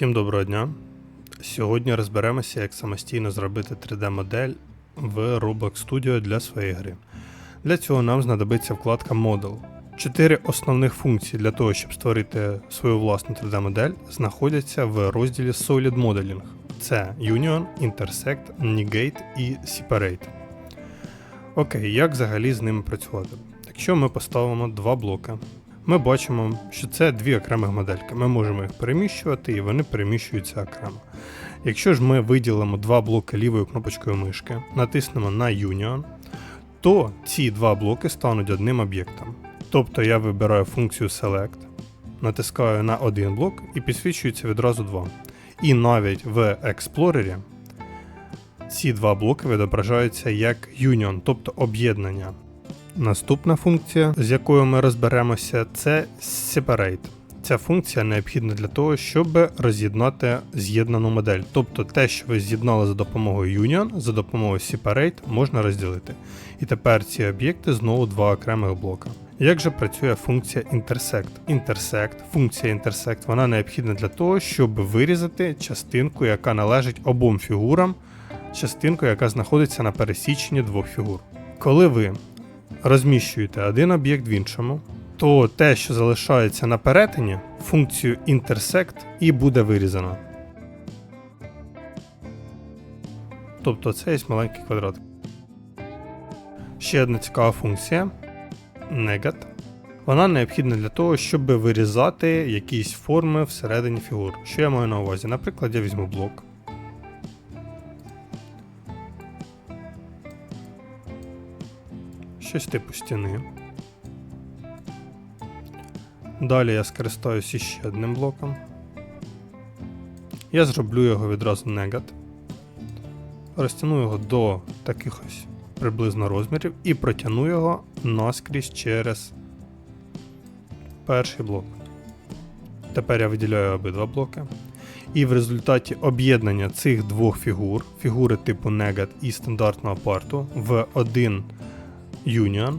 Всім доброго дня. Сьогодні розберемося, як самостійно зробити 3D-модель в Roblox Studio для своєї гри. Для цього нам знадобиться вкладка Model. Чотири основних функції для того, щоб створити свою власну 3D-модель, знаходяться в розділі Solid Modeling. Це Union, Intersect, Negate і Separate. Окей, як взагалі з ними працювати? Якщо ми поставимо два блоки, ми бачимо, що це дві окремих модельки. Ми можемо їх переміщувати і вони переміщуються окремо. Якщо ж ми виділимо два блоки лівою кнопочкою мишки, натиснемо на Union, то ці два блоки стануть одним об'єктом. Тобто я вибираю функцію Select, натискаю на один блок і підсвічується відразу два. І навіть в Explorer ці два блоки відображаються як Union, тобто об'єднання. Наступна функція, з якою ми розберемося, це Separate. Ця функція необхідна для того, щоб роз'єднати з'єднану модель. Тобто те, що ви з'єднали за допомогою Union, за допомогою Separate можна розділити. І тепер ці об'єкти знову два окремих блока. Як же працює функція Intersect? Intersect, функція Intersect, вона необхідна для того, щоб вирізати частинку, яка належить обом фігурам, частинку, яка знаходиться на пересіченні двох фігур. Коли ви розміщуєте один об'єкт в іншому, то те, що залишається на перетині, функцію intersect і буде вирізано. Тобто це є маленький квадрат. Ще одна цікава функція negat. Вона необхідна для того, щоб вирізати якісь форми всередині фігур. Що я маю на увазі? Наприклад, я візьму блок. Щось типу стіни. Далі я скористаюся ще одним блоком. Я зроблю його відразу негат. Розтягну його до таких ось приблизно розмірів і протягну його наскрізь через перший блок. Тепер я виділяю обидва блоки. І в результаті об'єднання цих двох фігур, фігури типу негат і стандартного парту, в один Union,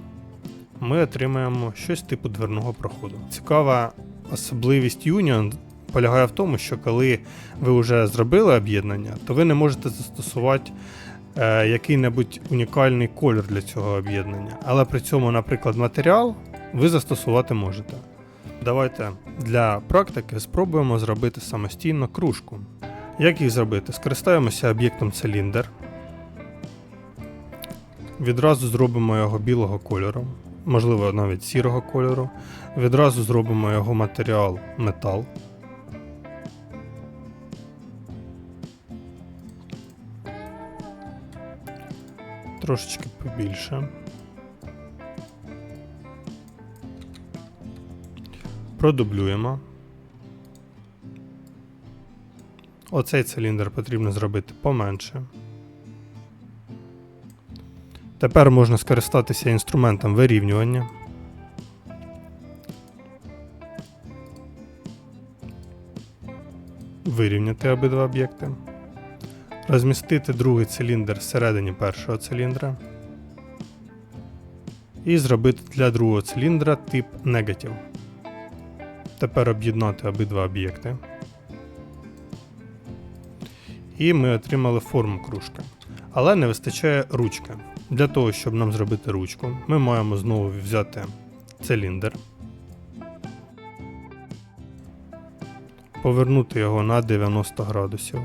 ми отримаємо щось типу дверного проходу. Цікава особливість Union полягає в тому, що коли ви вже зробили об'єднання, то ви не можете застосувати е, який-небудь унікальний колір для цього об'єднання. Але при цьому, наприклад, матеріал ви застосувати можете. Давайте для практики спробуємо зробити самостійно кружку. Як їх зробити? Скористаємося об'єктом циліндр. Відразу зробимо його білого кольору, можливо, навіть сірого кольору. Відразу зробимо його матеріал метал. Трошечки побільше. Продублюємо. Оцей циліндр потрібно зробити поменше. Тепер можна скористатися інструментом вирівнювання. Вирівняти обидва об'єкти. Розмістити другий циліндр всередині першого циліндра. І зробити для другого циліндра тип Negative. Тепер об'єднати обидва об'єкти. І ми отримали форму кружки. Але не вистачає ручки. Для того, щоб нам зробити ручку, ми маємо знову взяти циліндр, повернути його на 90 градусів.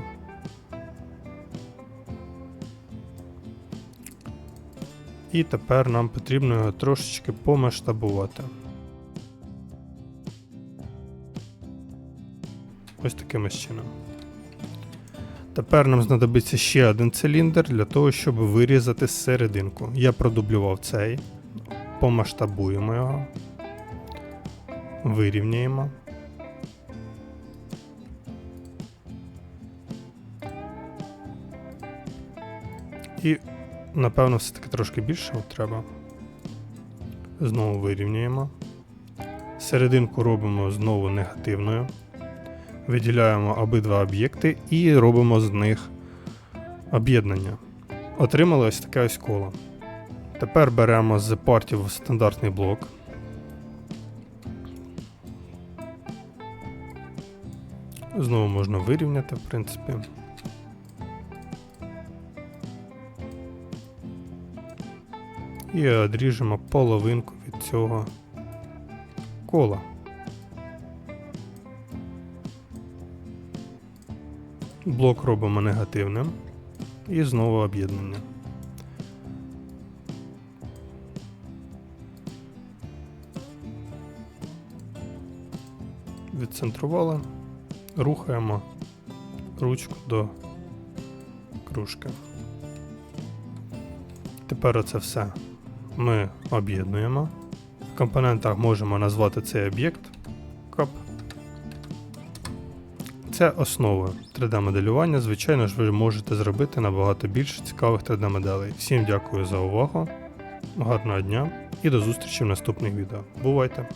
І тепер нам потрібно його трошечки помасштабувати. Ось таким чином. Тепер нам знадобиться ще один циліндр для того, щоб вирізати серединку. Я продублював цей, помасштабуємо його, вирівняємо. І, напевно, все-таки трошки більше треба. Знову вирівнюємо. Серединку робимо знову негативною виділяємо обидва об'єкти і робимо з них об'єднання. Отримали ось таке ось коло. Тепер беремо з портів стандартний блок. Знову можна вирівняти, в принципі. І відріжемо половинку від цього кола. Блок робимо негативним і знову об'єднання. Відцентрували, рухаємо ручку до кружки. Тепер оце все ми об'єднуємо. В компонентах можемо назвати цей об'єкт кап. Це основа 3D-моделювання. Звичайно ж, ви можете зробити набагато більше цікавих 3D-моделей. Всім дякую за увагу, гарного дня і до зустрічі в наступних відео. Бувайте!